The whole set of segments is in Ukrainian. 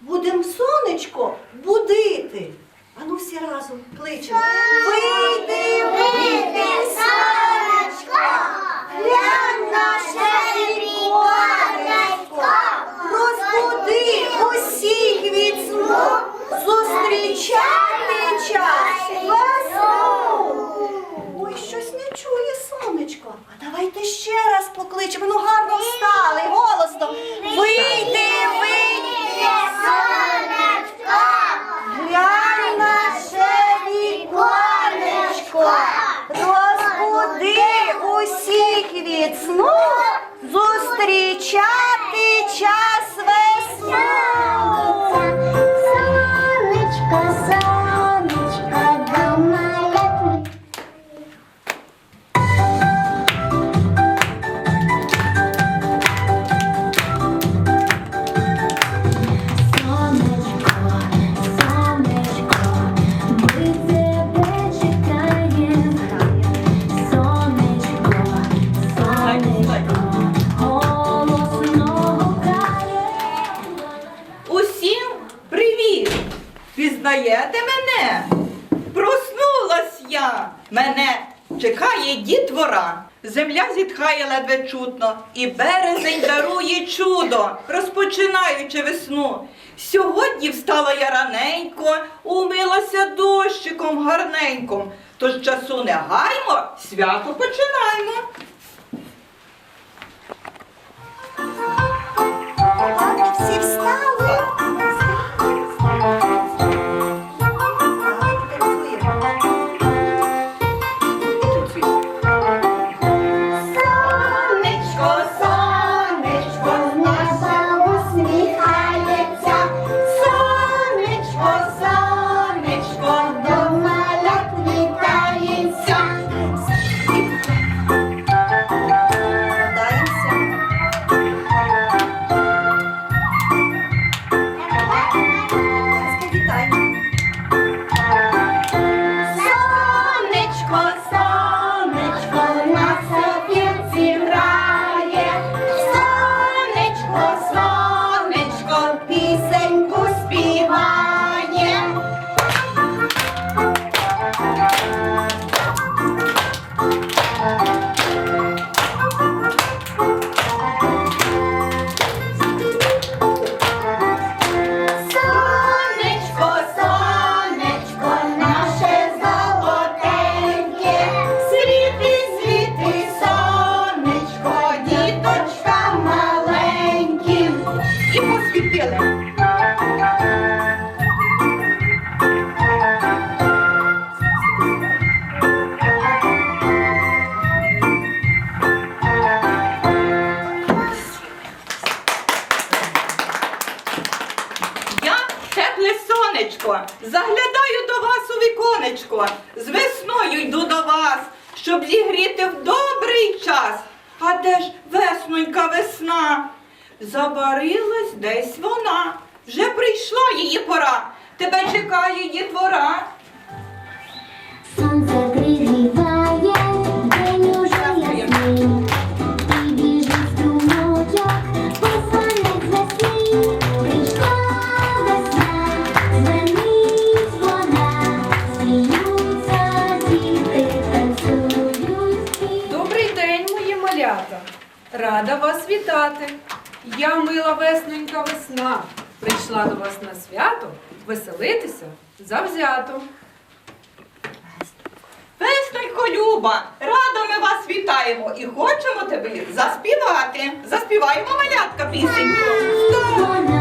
будем сонечко будити. Ану всі разом кличемо. Вийди, вийди, сонечко, глянь наше віконечко, розбуди усіх від сну, зустрічати час весну. Ой, щось не чує сонечко. А давайте ще раз покличемо. Ну гарно встали, голосно. Вийди, вийди, сонечко, глянь наше віконечко, розбуди усіх від Мене чекає дітвора. Земля зітхає ледве чутно, і березень дарує чудо, розпочинаючи весну. Сьогодні встала я раненько, умилася дощиком гарненьком. Тож часу не гаймо, свято починаємо. Всі встали. Заглядаю до вас у віконечко, з весною йду до вас, щоб зігріти в добрий час. А де ж веснонька весна? Забарилась десь вона. Вже прийшла її пора. Тебе чекає її Сонце Рада вас вітати! Я мила весненька весна. Прийшла до вас на свято веселитися завзято. Весненько Люба, радо ми вас вітаємо і хочемо тебе заспівати. Заспіваємо малятка пісеньку.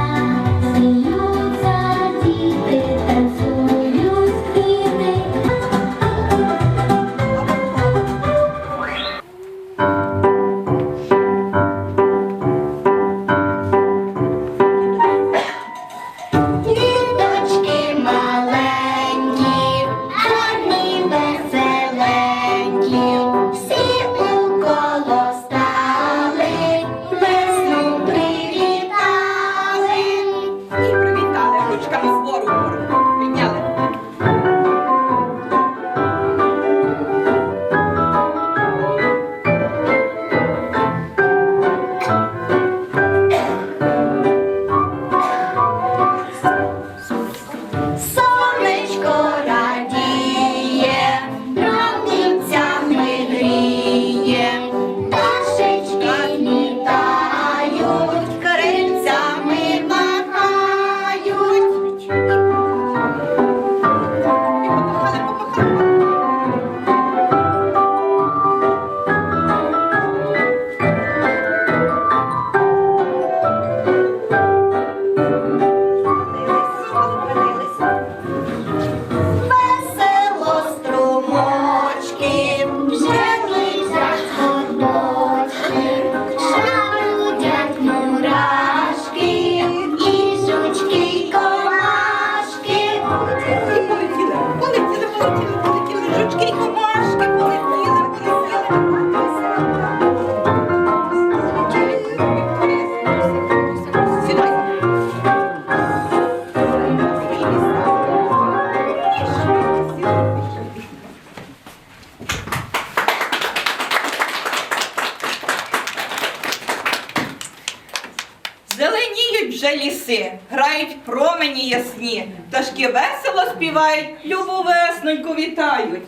Співають, любу весноньку вітають.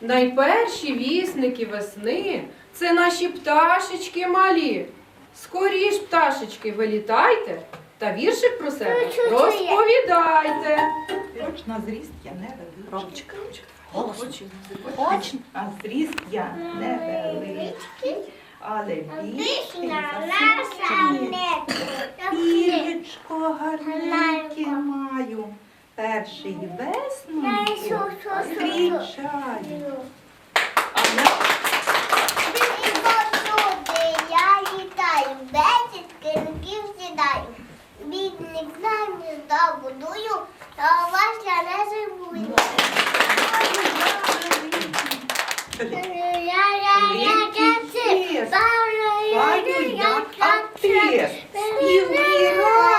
Найперші вісники весни це наші пташечки малі. Скоріш, пташечки, вилітайте та віршик про себе розповідайте. Хоч на зріст я не великий. Хоч на зріст я не великий, але більший за Пір'ячко гарненьке маю, перший весноньку зустрічаю. А я Я літаю, десять керівників сідаю. Бідник знаю, здобудую, та вас я не зимую. Паю як артист, спів мій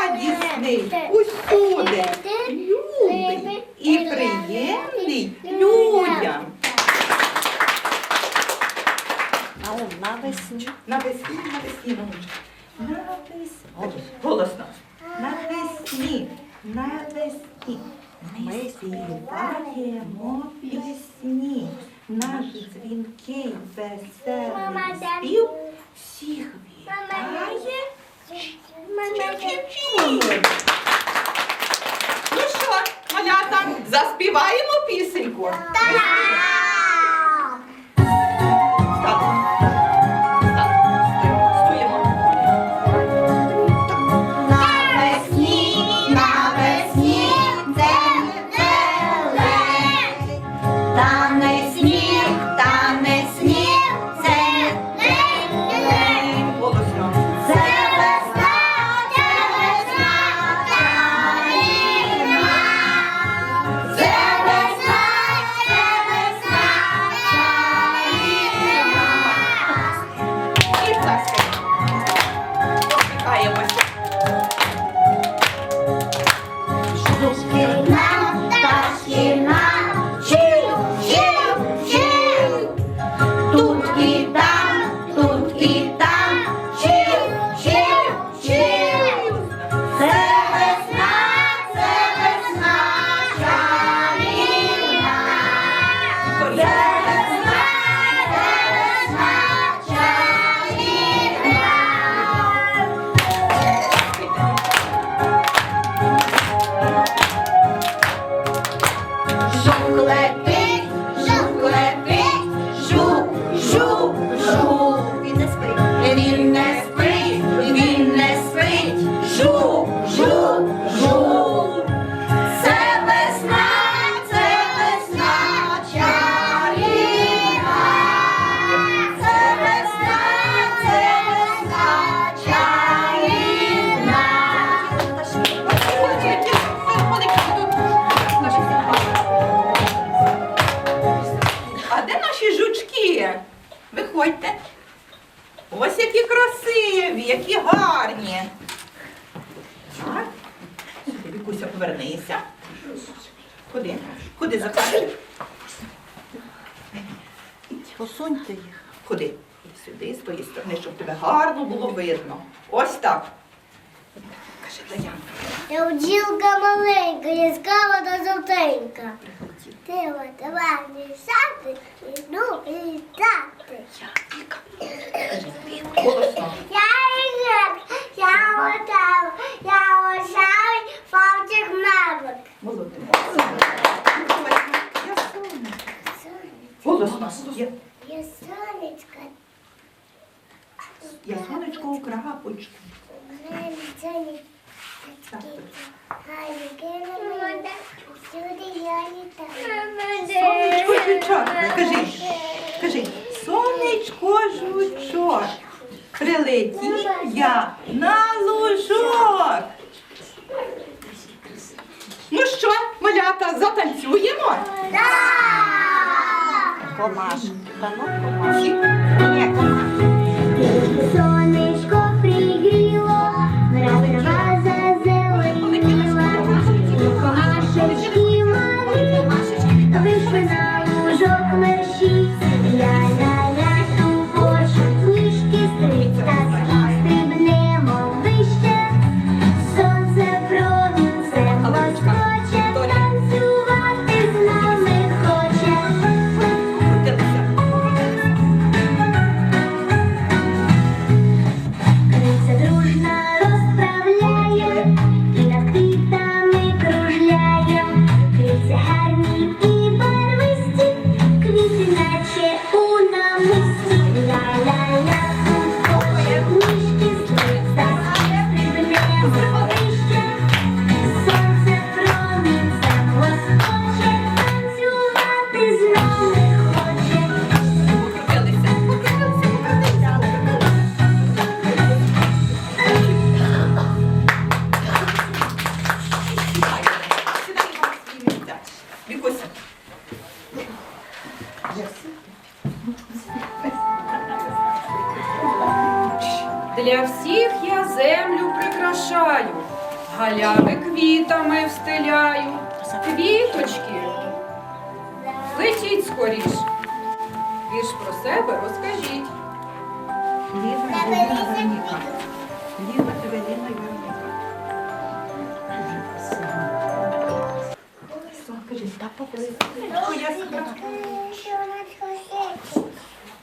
Посуньте їх. Куди? Сюди, з тої сторони, щоб тебе гарно було видно. Ось так. Кажи, Даян. Я бджілка маленька, яскрава та жовтенька. Тила давай лісати і ну літати. Голосно. Я іграк, я отав, я лошавий, павчик мавик. Молодець. Я Голосно. Я, Я сонечка, я сонечко у крапочку. Так. Сонечко жучок. Скажи, скажи, сонечко жучок. Прилетів я на лужок. Ну що, малята, затанцюємо? Комаш. Та ну комаш. Всі. Ні, комаш.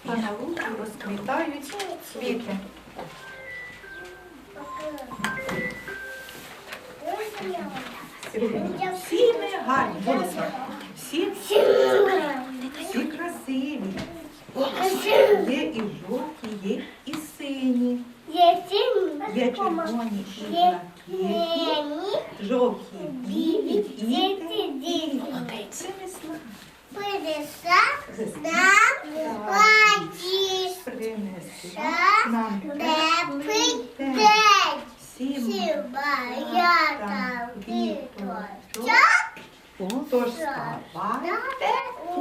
І на луку розквітають квіти. Всі ми гарні. голосно. Всі, всі красиві. Є і жовті, є і сині. Є червоні і блакитні, жовті, білі і Це весна. Нам всім там квіточок. Тож ставайте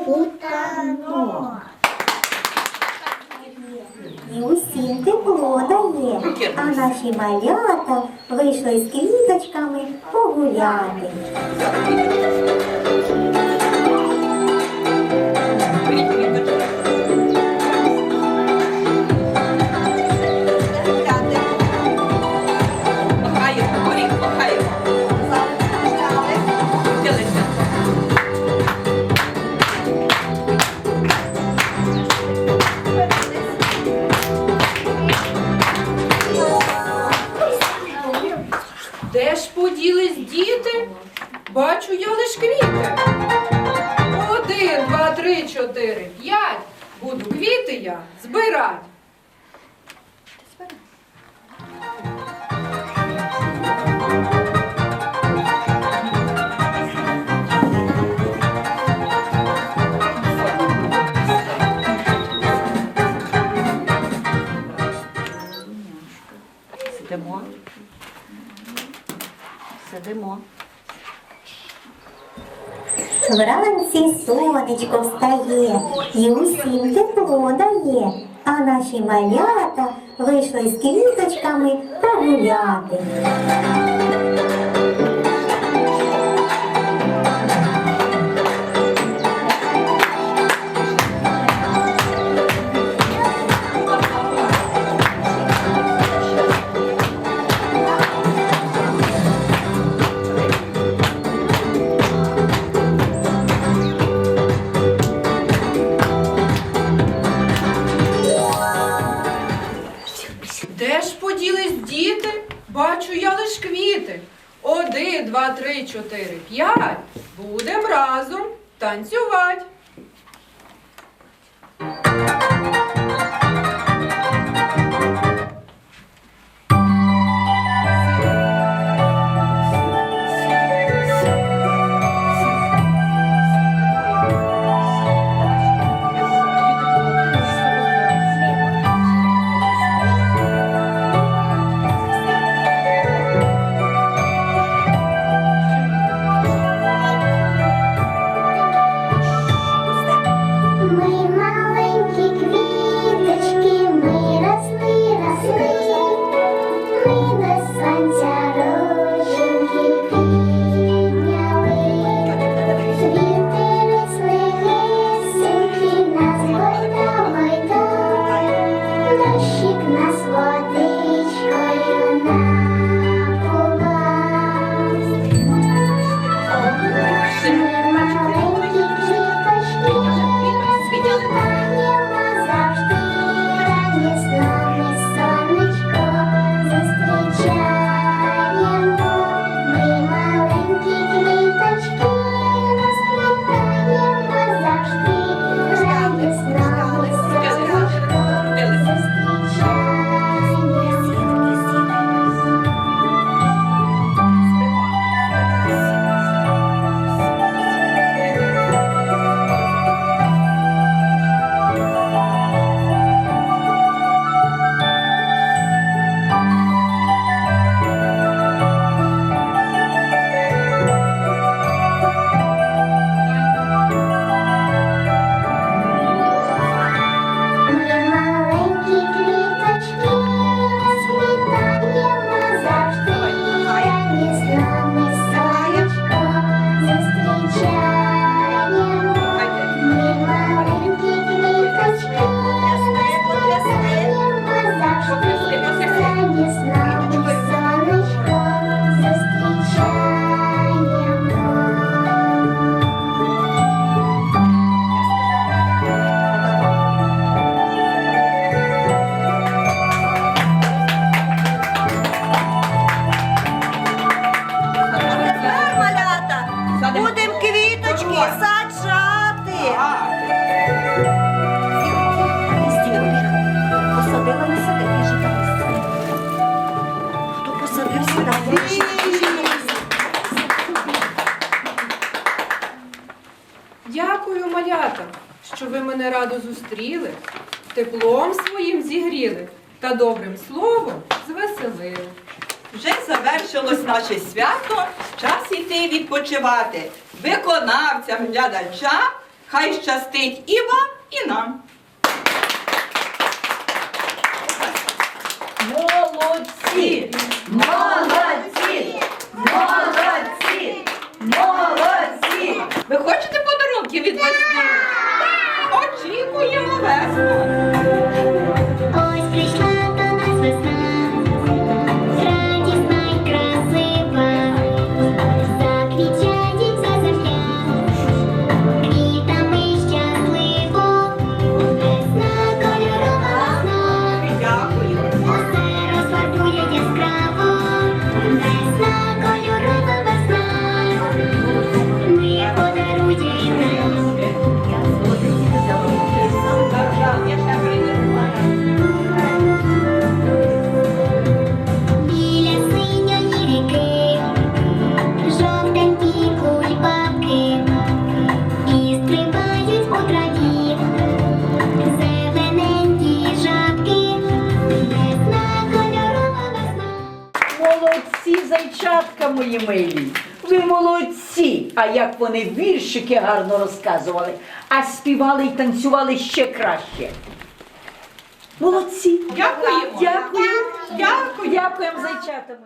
утанок. І усім тепло дає, а наші малята вийшли з квіточками погуляти. Сидимо. Вранці сонечко встає, і усім тепло дає, а наші малята вийшли з квіточками погуляти. Два, три, чотири, п'ять. Будемо разом танцювати. Радо зустріли, теплом своїм зігріли та добрим словом звеселили. Вже завершилось наше свято, час іти відпочивати. Виконавцям, глядачам, хай щастить і вам, і нам. Молодці! Молодці! Молодці! Молодці! Ви хочете подарунки від весни? Очікуємо весну. Ось мої милі. Ви молодці. А як вони віршики гарно розказували, а співали і танцювали ще краще. Молодці. Дякуємо. Дякую. Дякую. Дякуємо, зайчата мої.